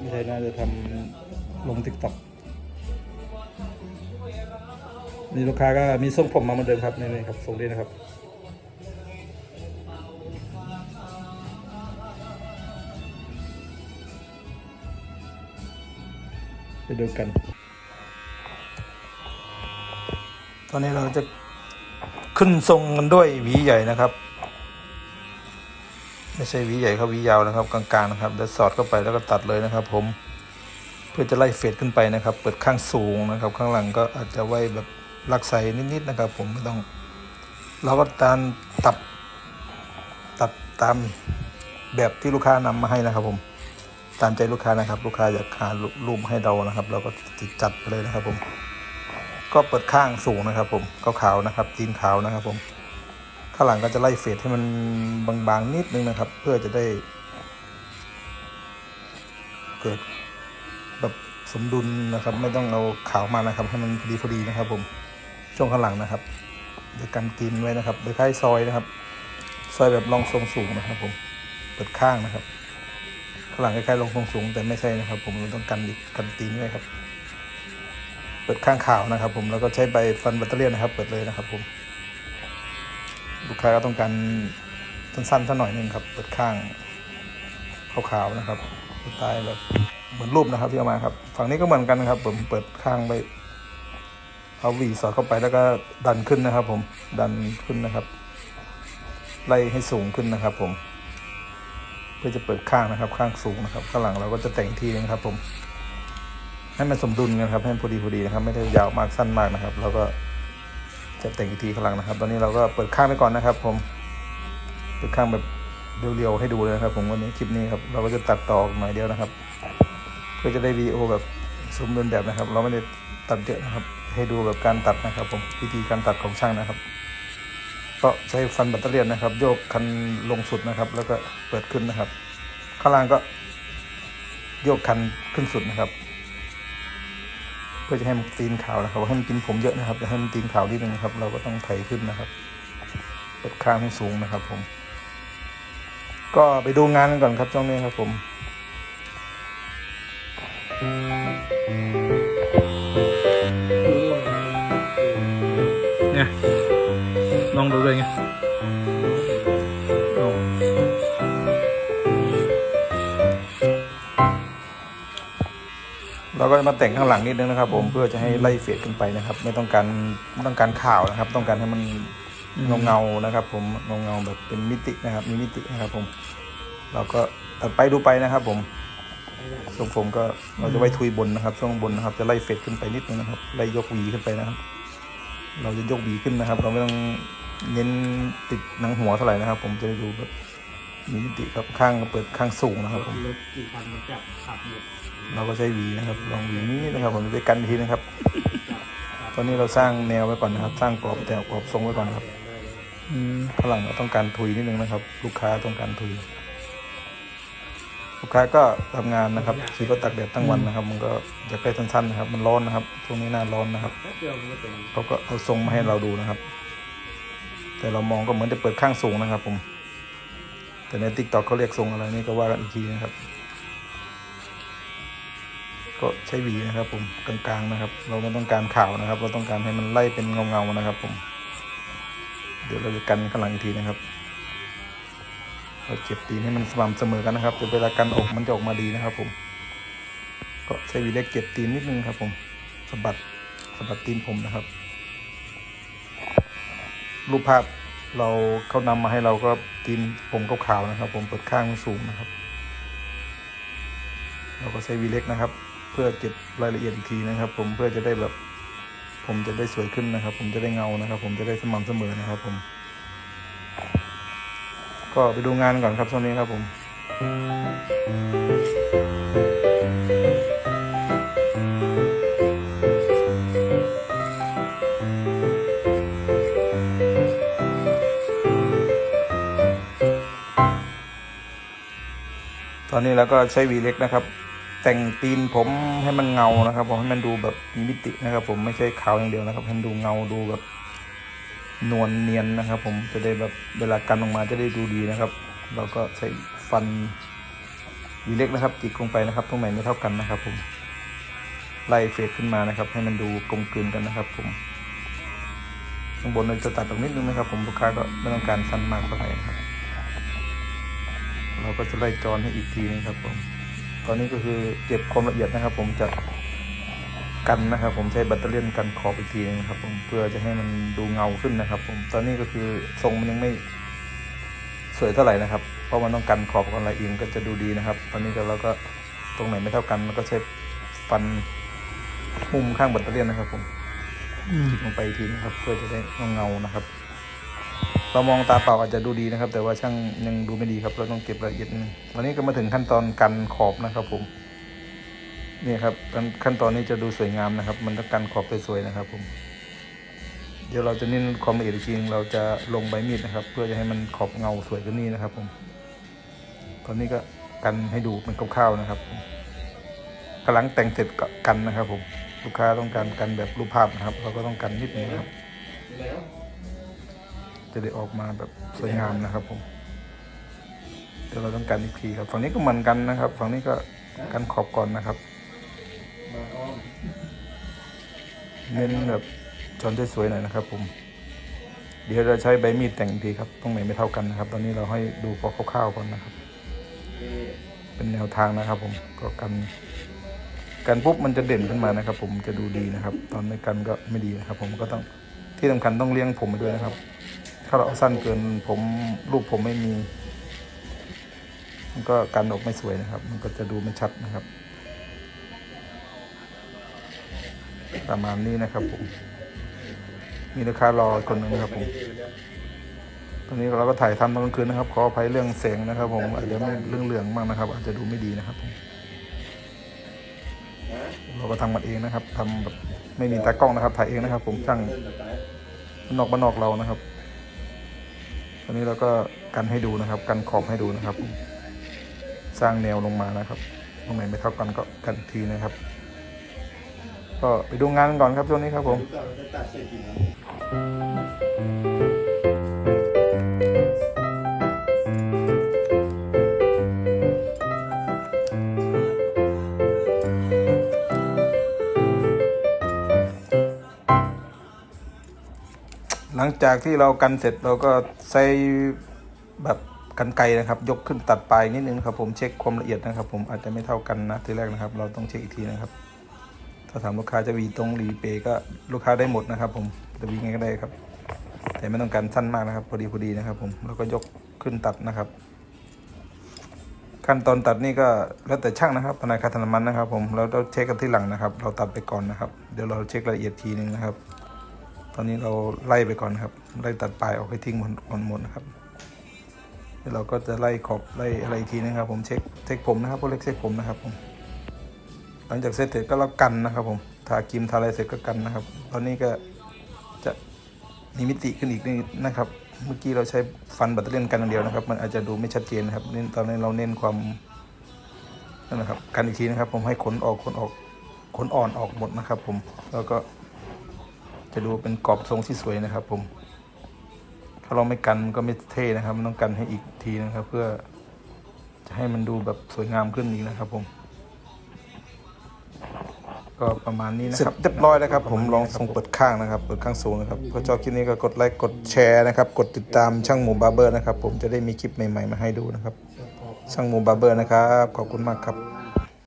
ไม่ใช่น่าจะทำลงติ๊กต็อกนี่ลูกค้าก็มีทรงผมมาเหมือนเดิมครับนี่นครับทรงนี้นะครับไปดูกัน ตอนนี้เราจะขึ้นทรงกันด้วยหวีใหญ่นะครับ ไม่ใช่วีใหญ่ครับวียาวนะครับกลางๆนะครับแล้วสอดเข้าไปแล้วก็ตัดเลยนะครับ ผม เพื่อจะไล่เฟดขึ้นไปนะครับ เปิดข้างสูงนะครับ ข้างหลังก็อาจจะไว้แบบลักใสนิดๆนะครับ ผมไม่ต้องเราก็ตามตัดตัดตามแบบที่ลูกค้านำมาให้นะครับ ผม ตามใจลูกค้านะครับ ลูกค้าอยากหารูปให้เรานะครับ เราก็จัดไปเลยนะครับ ผม ก็เปิดข้างสูงนะครับ ผมขาวๆนะครับตีนขาวนะครับ ผม ข้างหลังก็จะไล่เฟดให้มันบางๆนิดนึงนะครับ เพื่อจะได้ เกิดแบบสมดุลนะครับ ไม่ต้องเอาขาวมานะครับให้มันพอดีพอดีนะครับ ผมช่วงข้างหลังนะครับโดยการกินไว้นะครับโดยคล้ายซอยนะครับซอยแบบรองทรงสูงนะครับ ผมเปิดข้างนะครับข้างหลังคล้ายๆรองทรงสูงแต่ไม่ใช่นะครับ ผมเราต้องกันกันตีนไว้ครับ เปิดข้างขาวนะครับ ผมแล้วก็ใช้ใบฟันแบตเตอรี่นะครับ เปิดเลยนะครับ ผม ลูกค้าก็ต้องการสั้นๆสักหน่อยนึงครับ เปิดข้างขาวๆนะครับสไตล์แบบเหมือนรูปนะครับที่เอามาครับ ฝั่งนี้ก็เหมือนกันนะครับ ผมเปิดข้างไป เอาหวีสอดเข้าไปแล้วก็ดันขึ้นนะครับ ผมดันขึ้นนะครับ ไล่ให้สูงขึ้นนะครับ ผม เพื่อจะเปิดข้างนะครับ ข้างสูงนะครับข้างหลังเราก็จะแต่งอีกทีนึงครับ ผม ให้มันสมดุลกันครับให้พอดีพอดีนะครับ ไม่ได้ยาวมากสั้นมากนะครับ แล้วก็ จะแต่งอีกทีข้างหลังนะครับ ตอนนี้เราก็เปิดข้างไปก่อนนะครับ ผมเปิดข้างแบบเรียวๆให้ดูเลยนะครับ ผมวันนี้คลิปนี้ครับเราก็จะตัดต่อหน่อยเดียวนะครับ เพื่อจะได้วีดีโอแบบสมบูรณ์แบบนะครับ เราไม่ได้ตัดเยอะนะครับ ให้ดูแบบการตัดนะครับ ผมวิธีการตัดของช่างนะครับ ก็ใช้ฟันแบตเตอรี่นะครับ โยกคันลงสุดนะครับ แล้วก็เปิดขึ้นนะครับ ข้างล่างก็โยกคันขึ้นสุดนะครับ เพื่อจะให้มันตีนขาวนะครับให้มันกินผมเยอะนะครับจะให้มันตีนขาวนิดนึงนะครับ เราก็ต้องไถขึ้นนะครับเปิดข้างให้สูงนะครับ ผม ก็ไปดูงานกันก่อนครับช่วงนี้ครับผมเนี่ เราก็จะมาแต่งข้างหลังนิดนึงนะครับ ผมเพื่อจะให้ไล่เฟดขึ้นไปนะครับ ไม่ต้องการไม่ต้องการข่าวนะครับ ต้องการให้มันเงาเงาๆนะครับ ผมเงาเงาๆแบบเป็นมิตินะครับ มีมิตินะครับ ผม เราก็ตัดไปดูไปนะครับ ผมทรงผมก็เราจะไว้ทุยบนนะครับ ช่วงบนนะครับ จะไล่เฟดขึ้นไปนิดนึงนะครับ ไล่ยกหวีขึ้นไปนะครับ เราจะยกหวีขึ้นนะครับ เราไม่ต้องเน้นติดหนังหัวเท่าไหร่นะครับ ผมจะได้ดูแบบ มีมิติครับข้างก็เปิดข้างสูงนะครับผมรถกี่คันมันจับขับหมดเราก็ใช้หวีนะครับ ลองหวีนี้นะครับ ผมจะกันอีกทีนะครับ ตอนนี้เราสร้างแนวไว้ก่อนนะครับ สร้างกรอบแนวกรอบทรงไว้ก่อนนะครับข้างหลังเราต้องการทุยนิดนึงนะครับ ลูกค้าต้องการทุย ลูกค้าก็ทำงานนะครับขี่รถตักแดดทั้งวันนะครับ มันก็อยากได้สั้นๆนะครับ มันร้อนนะครับช่วงนี้หน้าร้อนนะครับแป๊บเดียวมันก็เป็นเขาก็เอาทรงมาให้เราดูนะครับ แต่เรามองก็เหมือนจะเปิดข้างสูงนะครับ ผม แต่ในติ๊กต็อกเขาเรียกทรงอะไรนี่ก็ว่ากันอีกทีนะครับ ก็ใช้หวีนะครับ ผมกลางๆนะครับ เราไม่ต้องการข่าวนะครับ เราต้องการให้มันไล่เป็นเงาๆนะครับ ผม เดี๋ยวเราจะกันข้างหลังอีกทีนะครับเราเก็บตีนให้มันสม่ำเสมอกันนะครับเดี๋ยวเวลากันออกมันจะออกมาดีนะครับ ผม ก็ใช้วีเล็กเก็บตีนนิดนึงครับ ผมสะบัดสะบัดตีนผมนะครับ รูปภาพ เราเขานำมาให้เราก็ตีนผมขาวๆนะครับ ผมเปิดข้างสูงนะครับ เราก็ใช้วีเล็กนะครับ เพื่อเก็บรายละเอียดอีกทีนะครับ ผมเพื่อจะได้แบบ ผมจะได้สวยขึ้นนะครับ ผมจะได้เงานะครับ ผมจะได้สม่ำเสมอนะครับ ผม ก็ไปดูงานก่อนครับช่วงนี้ครับผม อนนี้เราก็ใช้วีเล็กนะครับ แต่งตีนผมให้มันเงานะครับผมให้มันดูแบบมีมิตินะครับ ผมไม่ใช่ขาวอย่างเดียวนะครับให้มันดูเงาดูแบบนวลเนียนนะครับ ผมจะได้แบบเวลากันออกมาจะได้ดูดีนะครับ เราก็ใช้ฟันวีเล็กนะครับจิกลงไปนะครับตรงไหนไม่เท่ากันนะครับ ผมไล่เฟดขึ้นมานะครับ ให้มันดูกลมกลืนกันนะครับ ผมข้างบนเราจะตัดตรงนิดนึงนะครับ ผมลูกค้าก็ไม่ต้องการสั้นมากเท่าไหร่ครับ เราก็จะไล่จอนให้อีกทีนึงครับผมตอนนี้ก็คือเก็บความละเอียดนะครับ ผมจะกันนะครับ ผมใช้แบตเตอรี่ยนกันขอบอีกทีนึงนะครับ ผมเพื่อจะให้มันดูเงาขึ้นนะครับ ผมตอนนี้ก็คือทรงมันยังไม่สวยเท่าไหร่นะครับ เพราะมันต้องกันขอบกันอะไรเองก็จะดูดีนะครับ ตอนนี้ก็เราก็ตรงไหนไม่เท่ากันเราก็ใช้ฟันมุมข้างแบตเตอรี่ยนนะครับ ผมจิกลงไปอีกทีนะครับ เพื่อจะได้เงาๆนะครับ เรามองตาเปล่าอาจจะดูดีนะครับ แต่ว่าช่างยังดูไม่ดีครับ เราต้องเก็บรายละเอียดนึงตอนนี้ก็มาถึงขั้นตอนกันขอบนะครับผมนี่ครับขั้นตอนนี้จะดูสวยงามนะครับ มันต้องกันขอบสวยๆนะครับผมเดี๋ยวเราจะเน้นความละเอียดอีกทีนึงเราจะลงใบมีดนะครับ เพื่อจะให้มันขอบเงาสวยขึ้นนี่นะครับ ผม ตอนนี้ก็กันให้ดูเป็นคร่าวๆนะครับผมกำลังแต่งเสร็จก,กันนะครับ ผม ลูกค้าต้องการกันแบบรูปภาพนะครับ เราก็ต้องกันนิดนึงครับ จะได้ออกมาแบบสวยงามนะครับผมเดี๋ยวเราต้องกันอีกทีครับ ฝั่งนี้ก็เหมือนกันนะครับ ฝั่งนี้ก็กันขอบก่อนนะครับเน้นแบบจอนสวยๆหน่อยนะครับผมเดี๋ยวเราใช้ใบมีดแต่งทีครับตรงไหนไม่เท่ากันนะครับ ตอนนี้เราให้ดูพอคร่าวๆก่อนนะครับ เป็นแนวทางนะครับ ผมก็กันกันปุ๊บมันจะเด่นขึ้นมานะครับ ผมจะดูดีนะครับ ตอนไม่กันก็ไม่ดีนะครับ ผมก็ต้องที่สำคัญต้องเลี้ยงผมไปด้วยนะครับาเราเอาสั้นเกินผมรูปผมไม่มี มันก็กันออกไม่สวยนะครับ มันก็จะดูไม่ชัดนะครับ ประมาณนี้นะครับผมมีลูกค้ารอคนหนึ่งนะครับผมตอนนี้เราก็ถ่ายทำตอนกลางคืนนะครับ ขออภัยเรื่องแสงนะครับ ผมอาจจะไม่เรื่องเหลืองมากนะครับ อาจจะดูไม่ดีนะครับผมเราก็ทำมันเองนะครับทำแบบไม่มีตากล้องนะครับ ถ่ายเองนะครับ ผมช่างนอกบ้านนอกเรานะครับ ตอนนี้เราก็กันให้ดูนะครับ กันขอบให้ดูนะครับ สร้างแนวลงมานะครับ ตรงไหนไม่เท่ากันก็กันทีนะครับ ก็ไปดูงานกันก่อนครับช่วงนี้ครับผม หลังจากที่เรากันเสร็จเราก็ใช้แบบกันไกนะครับ ยกขึ้นตัดปลายนิดนึงครับผมเช็คความละเอียดนะครับ ผมอาจจะไม่เท่ากันนะทีแรกนะครับ เราต้องเช็คอีกทีนะครับ ถ้าถามลูกค้าจะวีตรงหรือวีเปก็ลูกค้าได้หมดนะครับ ผมจะวีไงก็ได้ครับ แต่ไม่ต้องการสั้นมากนะครับ พอดีพอดีนะครับ ผมแล้วก็ยกขึ้นตัดนะครับ ขั้นตอนตัดนี่ก็แล้วแต่ช่างนะครับทนาคาถนามันนะครับ ผมเราต้องเช็คกันที่หลังนะครับ เราตัดไปก่อนนะครับ เดี๋ยวเราเช็คละเอียดทีนึงนะครับ ตอนนี้เราไล่ไปก่อนครับ ไล่ตัดปลายออกให้ทิ้งหมดหมดหมดนะครับเดี๋ยวเราก็จะไล่ขอบไล่อะไรทีนะครับ ผมเช็คเช็คผมนะครับพวกเล็กเช็คผมนะครับผมหลังจากเสร็จเสร็จก็แล้วกันนะครับผมทาครีมทาอะไรเสร็จก็กันนะครับ ตอนนี้ก็จะมีมิติขึ้นอีกนิดนะครับ เมื่อกี้เราใช้ฟันบัตเตอรี่นกันอย่างเดียวนะครับ มันอาจจะดูไม่ชัดเจนนะครับเน้นตอนนี้เราเน้นความนั่นนะครับกันอีกทีนะครับ ผมให้ขนออกขนออกขนอ่อนออกหมดนะครับ ผมแล้วก็ จะดูเป็นกรอบทรงที่สวยนะครับผมถ้าเราไม่กันมันก็ไม่เท่นะครับ มันต้องกันให้อีกทีนะครับ เพื่อจะให้มันดูแบบสวยงามขึ้นอีกนะครับผม ก็ประมาณนี้นะครับเรียบร้อยแล้วครับ ผมลองทรงเปิดข้างนะครับ เปิดข้างสูงนะครับถ้าชอบคลิปนี้ก็กดไลค์กดแชร์นะครับ กดติดตามช่างหมูบาร์เบอร์นะครับ ผมจะได้มีคลิปใหม่ๆมาให้ดูนะครับ ช่างหมูบาร์เบอร์นะครับขอบคุณมากครับ